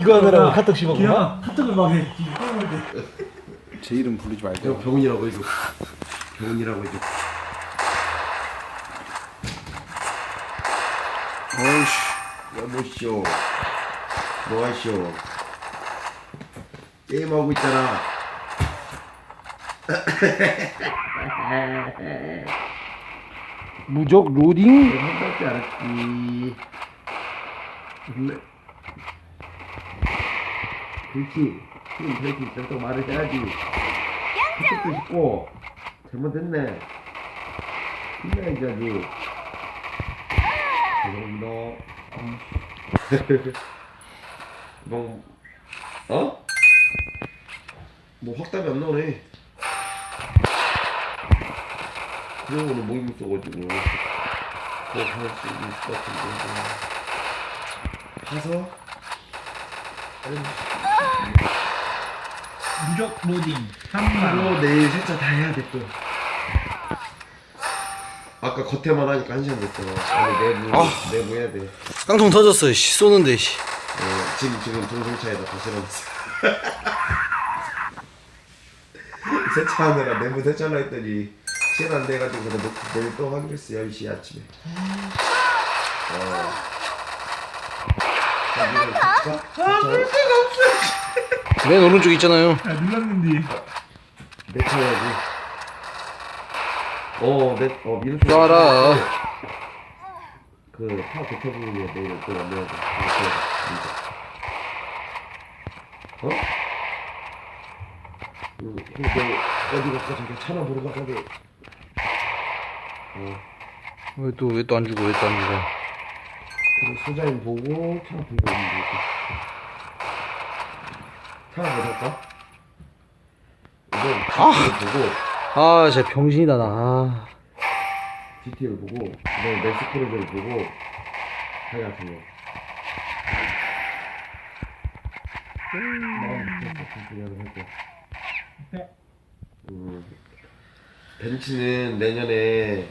이거 하느라고 카톡 씹었구나. 카톡을 막 해. 제 이름 부르지 형 말고. 병훈이라고 해줘. 병훈이라고 해줘. 어이씨, 여보시오. 뭐하시오? 게임하고 있잖아. 무적 로딩? 줄 알았지. 그렇지. 지금 그렇지. 저또 말을 해야지. 그쪽도 싶고 잘못했네. 힘내야지 아주. 죄송합니다. 뭐 어? 뭐 확답이 안 나오네. 그냥 오늘 모임 있어가지고 그거 갈수 있을 것 같은데 가서 무적 로딩. 3만. 이거 내일 세차 다 해야 돼 또. 아까 겉에만 하니까 한 시간 됐어. 아니 내부 아. 내부 해야 돼. 깡통 터졌어. 씨 쏘는데. 씨. 어, 지금 지금 동성차에다 다시 넣었어. 세차하느라 내부 세차를 했더니 시간 안 돼가지고 그래 놓고 내일 또 하기로 했어 10시 아침에. 어. 자, 이거 세차? 세차? 맨 오른쪽 있잖아요. 야 눌렀는데. 내 차야지. 어, 내, 어, 민수. 쏴라. 그, 파 부분이야, 내일 또 연락야 돼. 어? 응, 근데 어디 갔어? 저기 차나 보러 가자고. 어, 왜 또 왜 또 안 주고 왜 또 안 주고? 그리고 소장님 보고, 차 보고 있는 거. 차나 보러 갈까? 이건 GT를 보고, 아, 진짜 병신이다 나. 아. GT를 보고, 그다음에 맥스크로즈를 보고, 하야 중요. 음, 벤츠는 내년에